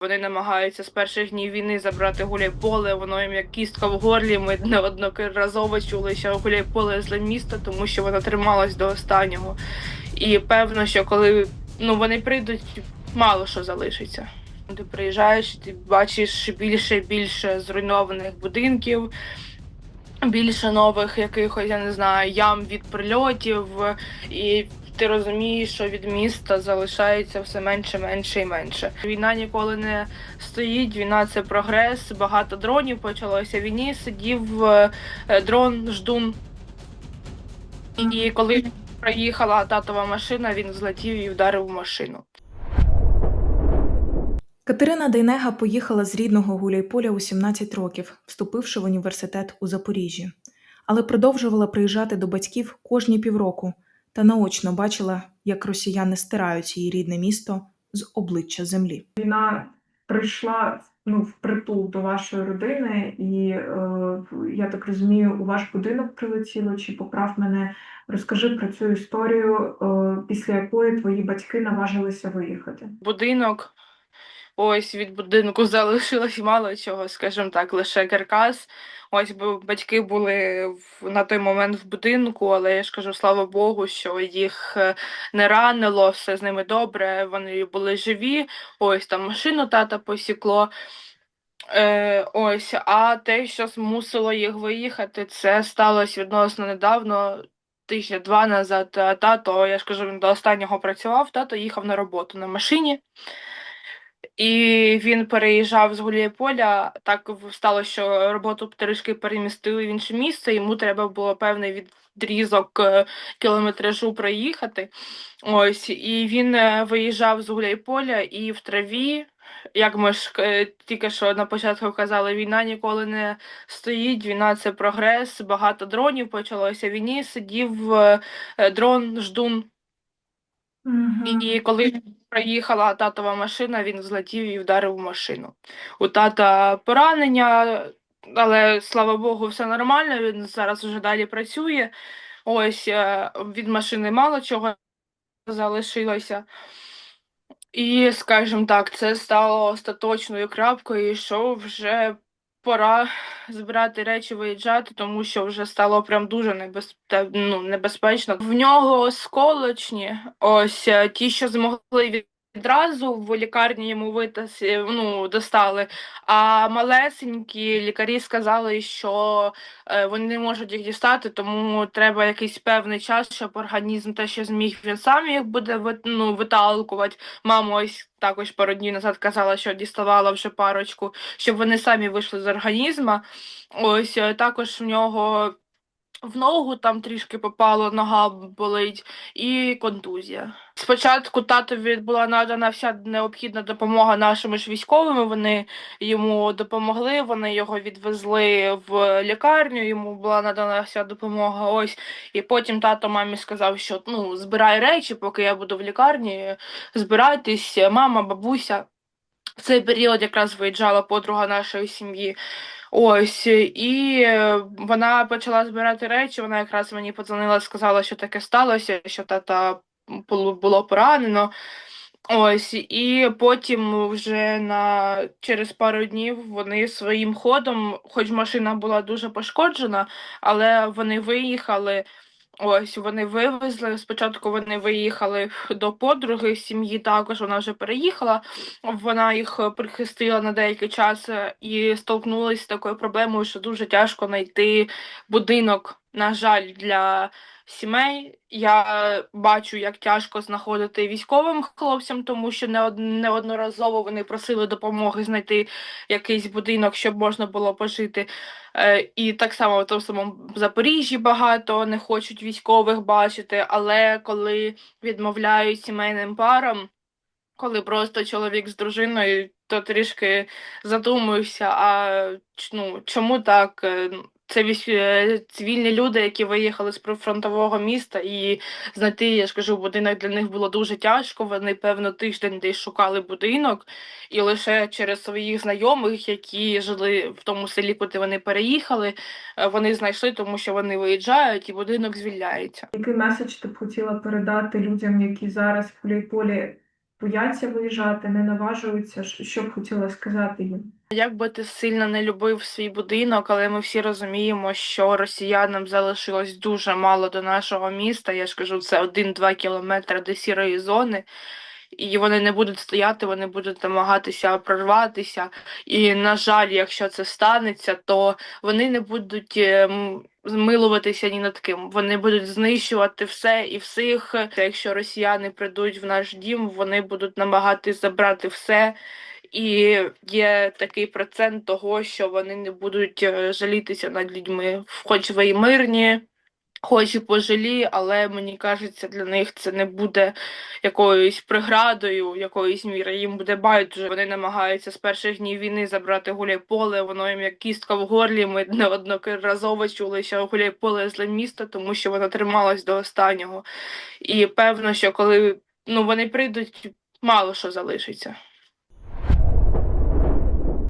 Вони намагаються з перших днів війни забрати гуляйполе, воно їм як кістка в горлі. Ми неодноразово чули, що гуляйполе зле місто, тому що воно трималось до останнього. І певно, що коли ну, вони прийдуть, мало що залишиться. Ти приїжджаєш, ти бачиш більше і більше зруйнованих будинків, більше нових якихось, я не знаю, ям від прильотів, і ти розумієш, що від міста залишається все менше, менше і менше. Війна ніколи не стоїть, війна це прогрес, багато дронів почалося. Війні сидів е, дрон ждун. І коли приїхала татова машина, він злетів і вдарив в машину. Катерина Дейнега поїхала з рідного Гуляйполя у 17 років, вступивши в університет у Запоріжжі, але продовжувала приїжджати до батьків кожні півроку та наочно бачила, як росіяни стирають її рідне місто з обличчя землі. Війна прийшла ну, впритул до вашої родини, і е, я так розумію, у ваш будинок прилетіло, чи поправ мене. Розкажи про цю історію, е, після якої твої батьки наважилися виїхати. будинок. Ось від будинку залишилось мало чого, скажімо так, лише каркас. Ось батьки були в, на той момент в будинку, але я ж кажу, слава Богу, що їх е, не ранило, все з ними добре, вони були живі. Ось там машину тата посікло. Е, ось, а те, що змусило їх виїхати, це сталося відносно недавно. Тижня два назад тато, я ж кажу, він до останнього працював, тато їхав на роботу на машині. І він переїжджав з Гуляйполя. Так сталося, що роботу трішки перемістили в інше місце. Йому треба було певний відрізок е, кілометражу проїхати. Ось, і він е, виїжджав з Гуляйполя і в траві. Як ми ж е, тільки що на початку казали, війна ніколи не стоїть. Війна це прогрес. Багато дронів почалося. Війні сидів дрон ждун. І коли приїхала татова машина, він злетів і вдарив в машину. У тата поранення, але слава Богу, все нормально. Він зараз вже далі працює. Ось е, від машини мало чого залишилося. І, скажімо так, це стало остаточною крапкою, що вже пора збирати речі, виїжджати, тому що вже стало прям дуже небезпечно. ну, небезпечно. В нього осколочні, ось е, ті, що змогли відразу в лікарні йому витас... ну, достали. А малесенькі лікарі сказали, що е, вони не можуть їх дістати, тому треба якийсь певний час, щоб організм те, що зміг, він сам їх буде ну, виталкувати. Мама ось також пару днів назад казала, що діставала вже парочку, щоб вони самі вийшли з організму. Ось е, також в нього в ногу там трішки попало, нога болить, і контузія. Спочатку татові була надана вся необхідна допомога нашими ж військовими. Вони йому допомогли, вони його відвезли в лікарню, йому була надана вся допомога. Ось і потім тато мамі сказав, що ну збирай речі, поки я буду в лікарні. Збирайтесь, мама, бабуся. В цей період якраз виїжджала подруга нашої сім'ї. Ось, і е, вона почала збирати речі. Вона якраз мені подзвонила, сказала, що таке сталося, що тата було, поранено. Ось, і потім вже на через пару днів вони своїм ходом, хоч машина була дуже пошкоджена, але вони виїхали. Ось вони вивезли. Спочатку вони виїхали до подруги сім'ї, також вона вже переїхала. Вона їх е, прихистила на деякий час е, і столкнулася з такою проблемою, що дуже тяжко знайти будинок, на жаль, для сімей. Я бачу, як тяжко знаходити військовим хлопцям, тому що неодноразово вони просили допомоги знайти якийсь будинок, щоб можна було пожити. Е, І так само в тому самому Запоріжжі багато не хочуть військових бачити, але коли відмовляють сімейним парам, коли просто чоловік з дружиною, то трішки задумуюся, а ну, чому так? Це е, цивільні люди, які виїхали з прифронтового міста, і знайти, я ж кажу, будинок для них було дуже тяжко. Вони, певно, тиждень десь шукали будинок, і лише через своїх знайомих, які жили в тому селі, куди вони переїхали, е, вони знайшли, тому що вони виїжджають і будинок звільняється. Який меседж ти б хотіла передати людям, які зараз в Гуляйполі бояться виїжджати, не наважуються. Що б хотіла сказати їм? Як би ти сильно не любив свій будинок, але ми всі розуміємо, що росіянам залишилось дуже мало до нашого міста. Я ж кажу, це один-два кілометри до сірої зони. І вони не будуть стояти, вони будуть намагатися прорватися. І, на жаль, якщо це станеться, то вони не будуть ем, змилуватися ні над ким. Вони будуть знищувати все і всіх. Якщо росіяни прийдуть в наш дім, вони будуть намагатись забрати все. І є такий процент того, що вони не будуть е, жалітися над людьми, хоч ви і мирні, хоч і пожилі, але мені кажеться, для них це не буде якоюсь преградою, якоїсь міри. Їм буде байдуже. Вони намагаються з перших днів війни забрати гуляйполе. Воно їм як кістка в горлі. Ми неодноразово чули, що гуляйполе зле місто, тому що воно трималось до останнього. І певно, що коли ну вони прийдуть, мало що залишиться.